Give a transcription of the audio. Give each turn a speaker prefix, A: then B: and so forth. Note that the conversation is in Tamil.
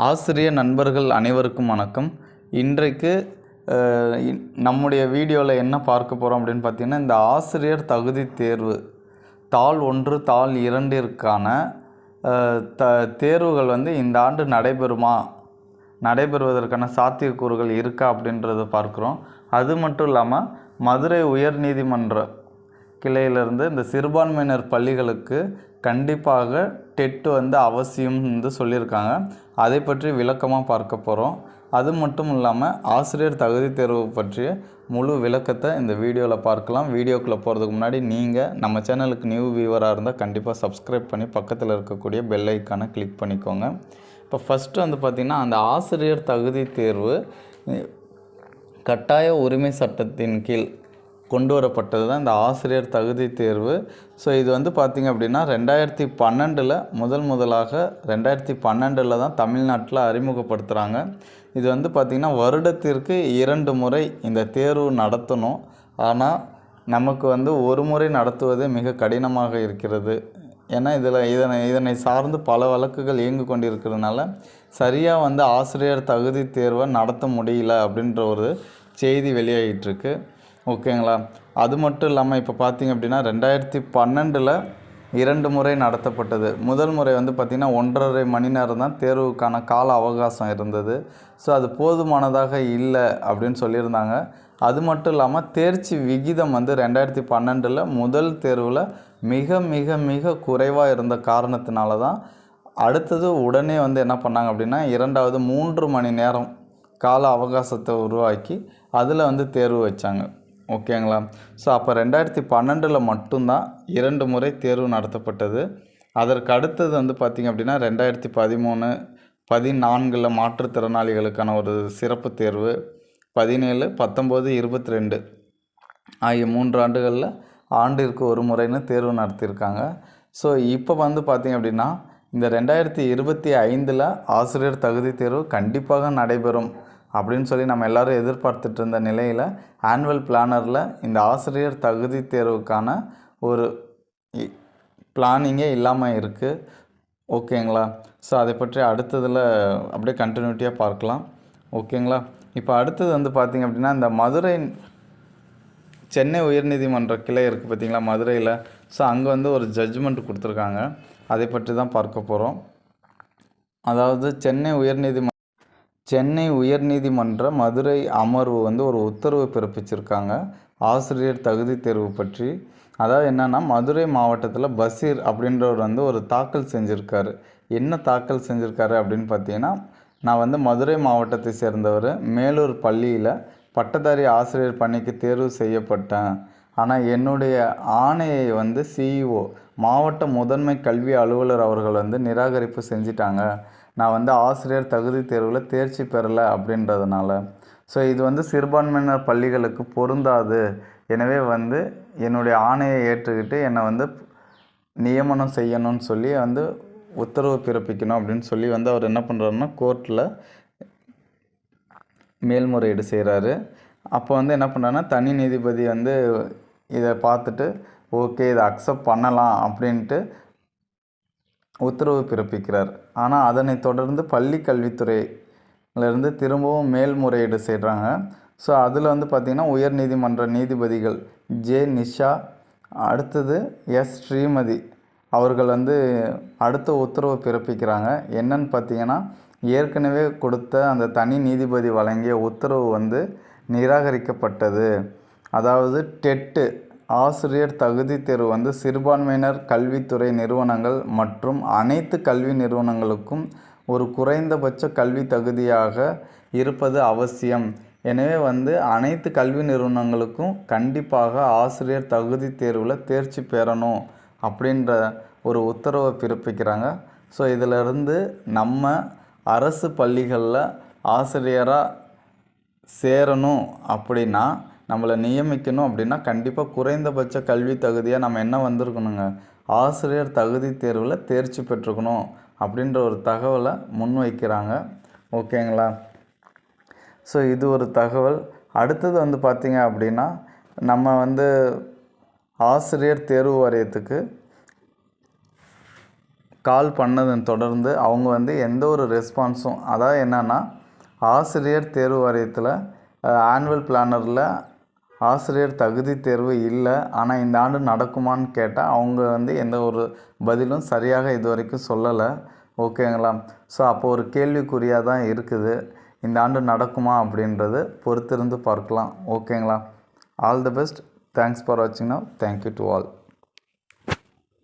A: ஆசிரியர் நண்பர்கள் அனைவருக்கும் வணக்கம். இன்றைக்கு நம்முடைய வீடியோவில் என்ன பார்க்க போகிறோம் அப்படின்னு பார்த்தீங்கன்னா இந்த ஆசிரியர் தகுதி தேர்வு தாள் ஒன்று தாள் இரண்டிற்கான த தேர்வுகள் வந்து இந்த ஆண்டு நடைபெறுமா நடைபெறுவதற்கான சாத்தியக்கூறுகள் இருக்கா அப்படின்றத பார்க்குறோம். அது மட்டும் இல்லாமல் மதுரை உயர்நீதிமன்ற கிளையிலிருந்து இந்த சிறுபான்மையினர் பள்ளிகளுக்கு கண்டிப்பாக டெட் வந்து அவசியம் வந்து சொல்லியிருக்காங்க. அதை பற்றி விளக்கமாக பார்க்க போகிறோம். அது மட்டும் இல்லாமல் ஆசிரியர் தகுதி தேர்வு பற்றிய முழு விளக்கத்தை இந்த வீடியோவில் பார்க்கலாம். வீடியோக்குள்ளே போகிறதுக்கு முன்னாடி நீங்கள் நம்ம சேனலுக்கு நியூ வியூவராக இருந்தால் கண்டிப்பாக சப்ஸ்கிரைப் பண்ணி பக்கத்தில் இருக்கக்கூடிய பெல் ஐக்கானை கிளிக் பண்ணிக்கோங்க. இப்போ ஃபஸ்ட்டு வந்து பார்த்திங்கன்னா அந்த ஆசிரியர் தகுதி தேர்வு கட்டாய உரிமை சட்டத்தின் கீழ் கொண்டு வரப்பட்டது தான் இந்த ஆசிரியர் தகுதி தேர்வு. ஸோ இது வந்து பார்த்திங்க அப்படின்னா ரெண்டாயிரத்தி பன்னெண்டில் முதல் முதலாக ரெண்டாயிரத்தி பன்னெண்டில் தான் தமிழ்நாட்டில் அறிமுகப்படுத்துகிறாங்க இது வந்து பார்த்திங்கன்னா வருடத்திற்கு இரண்டு முறை இந்த தேர்வு நடத்தணும். ஆனால் நமக்கு வந்து ஒரு முறை நடத்துவது மிக கடினமாக இருக்கிறது. ஏன்னா இதில் இதனை இதனை சார்ந்து பல வழக்குகள் இயங்கு கொண்டிருக்கிறதுனால சரியாக வந்து ஆசிரியர் தகுதி தேர்வை நடத்த முடியல அப்படின்ற ஒரு செய்தி வெளியாகிட்டுருக்கு ஓகேங்களா? அது மட்டும் இல்லாமல் இப்போ பார்த்தீங்க அப்படின்னா ரெண்டாயிரத்தி பன்னெண்டில் இரண்டு முறை நடத்தப்பட்டது. முதல் முறை வந்து பார்த்திங்கன்னா ஒன்றரை மணி நேரம் தான் தேர்வுக்கான கால அவகாசம் இருந்தது. ஸோ அது போதுமானதாக இல்லை அப்படின்னு சொல்லியிருந்தாங்க. அது மட்டும் இல்லாமல் தேர்ச்சி விகிதம் வந்து ரெண்டாயிரத்தி பன்னெண்டில் முதல் தேர்வில் மிக மிக மிக குறைவாக இருந்த காரணத்தினால தான் அடுத்தது உடனே வந்து என்ன பண்ணாங்க அப்படின்னா இரண்டாவது மூன்று மணி நேரம் கால அவகாசத்தை உருவாக்கி அதில் வந்து தேர்வு வச்சாங்க. ஓகேங்களா? ஸோ அப்போ ரெண்டாயிரத்தி பன்னெண்டில் மட்டும்தான் இரண்டு முறை தேர்வு நடத்தப்பட்டது. அதற்கு அடுத்தது வந்து பார்த்திங்க அப்படின்னா ரெண்டாயிரத்தி பதிமூணு பதினான்கில் மாற்றுத்திறனாளிகளுக்கான ஒரு சிறப்பு தேர்வு பதினேழு பத்தொம்போது இருபத்தி ரெண்டு ஆகிய மூன்று ஆண்டுகளில் ஆண்டிற்கு ஒரு முறைன்னு தேர்வு நடத்தியிருக்காங்க. ஸோ இப்போ வந்து பார்த்திங்க அப்படின்னா இந்த ரெண்டாயிரத்தி இருபத்தி ஐந்தில் ஆசிரியர் தகுதி தேர்வு கண்டிப்பாக நடைபெறும். அப்படின்னு சொல்லி நம்ம எல்லாரும் எதிர்பார்த்துட்டு இருந்த நிலையில் ஆனுவல் பிளானரில் இந்த ஆசிரியர் தகுதி தேர்வுக்கான ஒரு பிளானிங்கே இல்லாமல் இருக்குது ஓகேங்களா ஸோ அதை பற்றி அடுத்ததில் அப்படியே கண்டினியூட்டியாக பார்க்கலாம். ஓகேங்களா இப்போ அடுத்தது வந்து பார்த்திங்க அப்படின்னா இந்த மதுரை சென்னை உயர்நீதிமன்ற கிளை இருக்குது பார்த்திங்களா மதுரையில். ஸோ அங்கே வந்து ஒரு ஜட்ஜ்மெண்ட் கொடுத்துருக்காங்க. அதை பற்றி தான் பார்க்க போகிறோம் அதாவது சென்னை உயர்நீதிமன்ற சென்னை உயர்நீதிமன்ற மதுரை அமர்வு வந்து ஒரு உத்தரவு பிறப்பிச்சிருக்காங்க. ஆசிரியர் தகுதி தேர்வு பற்றி. அதாவது என்னென்னா மதுரை மாவட்டத்தில் பசீர் அப்படின்றவர் வந்து ஒரு தாக்கல் செஞ்சுருக்காரு. என்ன தாக்கல் செஞ்சுருக்காரு அப்படின்னு பார்த்தீங்கன்னா நான் வந்து மதுரை மாவட்டத்தை சேர்ந்தவர். மேலூர் பள்ளியில் பட்டதாரி ஆசிரியர் பணிக்கு தேர்வு செய்யப்பட்டேன். ஆனால் என்னுடைய ஆணையை வந்து சிஇஓ மாவட்ட முதன்மை கல்வி அலுவலர் அவர்கள் வந்து நிராகரிப்பு செஞ்சிட்டாங்க. நான் வந்து ஆசிரியர் தகுதி தேர்வில் தேர்ச்சி பெறலை அப்படின்றதுனால. ஸோ இது வந்து சிறுபான்மையினர் பள்ளிகளுக்கு பொருந்தாது. எனவே வந்து என்னுடைய ஆணையை ஏற்றுக்கிட்டு என்னை வந்து நியமனம் செய்யணும்னு சொல்லி வந்து உத்தரவு பிறப்பிக்கணும் அப்படின்னு சொல்லி வந்து அவர் என்ன பண்ணுறாருன்னா கோர்ட்டில் மேல்முறையீடு செய்கிறாரு அப்போ வந்து என்ன பண்ணுறாருன்னா தனி நீதிபதி வந்து இதை பார்த்துட்டு ஓகே இதை அக்செப்ட் பண்ணலாம் அப்படின்ட்டு உத்தரவு பிறப்பிக்கிறார். ஆனால் அதனை தொடர்ந்து பள்ளி கல்வித்துறையிலேருந்து திரும்பவும் மேல்முறையீடு செய்கிறாங்க. ஸோ அதில் வந்து பார்த்திங்கன்னா உயர் நீதிமன்ற நீதிபதிகள் ஜே. நிஷா அடுத்தது எஸ். ஸ்ரீமதி அவர்கள் வந்து அடுத்த உத்தரவு பிறப்பிக்கிறாங்க. என்னன்னு பார்த்தீங்கன்னா ஏற்கனவே கொடுத்த அந்த தனி நீதிபதி வழங்கிய உத்தரவு வந்து நிராகரிக்கப்பட்டது. அதாவது டெட்டு ஆசிரியர் தகுதி தேர்வு வந்து சிறுபான்மையினர் கல்வித்துறை நிறுவனங்கள் மற்றும் அனைத்து கல்வி நிறுவனங்களுக்கும் ஒரு குறைந்தபட்ச கல்வி தகுதியாக இருப்பது அவசியம். எனவே வந்து அனைத்து கல்வி நிறுவனங்களுக்கும் கண்டிப்பாக ஆசிரியர் தகுதி தேர்வில் தேர்ச்சி பெறணும் அப்படின்ற ஒரு உத்தரவை பிறப்பிக்கிறாங்க. ஸோ இதிலிருந்து நம்ம அரசு பள்ளிகளில் ஆசிரியராக சேரணும் அப்படின்னா நம்மளை நியமிக்கணும் அப்படின்னா கண்டிப்பாக குறைந்தபட்ச கல்வி தகுதியாக நம்ம என்ன வந்திருக்கணுங்க? ஆசிரியர் தகுதி தேர்வில் தேர்ச்சி பெற்றுக்கணும் அப்படின்ற ஒரு தகவலை முன்வைக்கிறாங்க. ஓகேங்களா? ஸோ இது ஒரு தகவல். அடுத்தது வந்து பார்த்திங்க அப்படின்னா நம்ம வந்து ஆசிரியர் தேர்வு வாரியத்துக்கு கால் பண்ணதன் தொடர்ந்து அவங்க வந்து எந்த ஒரு ரெஸ்பான்ஸும் அதாவது என்னென்னா ஆசிரியர் தேர்வு வாரியத்தில் ஆனுவல் பிளானரில் ஆசிரியர் தகுதி தேர்வு இல்லை ஆனால் இந்த ஆண்டு நடக்குமான்னு கேட்டால் அவங்க வந்து எந்த ஒரு பதிலும் சரியாக இது வரைக்கும் சொல்லலை. ஓகேங்களா? ஸோ அப்போ ஒரு கேள்விக்குறியாக தான் இருக்குது. இந்த ஆண்டு நடக்குமா அப்படின்றது பொறுத்திருந்து பார்க்கலாம். ஓகேங்களா? All the best thanks for வாட்சிங் now thank you to all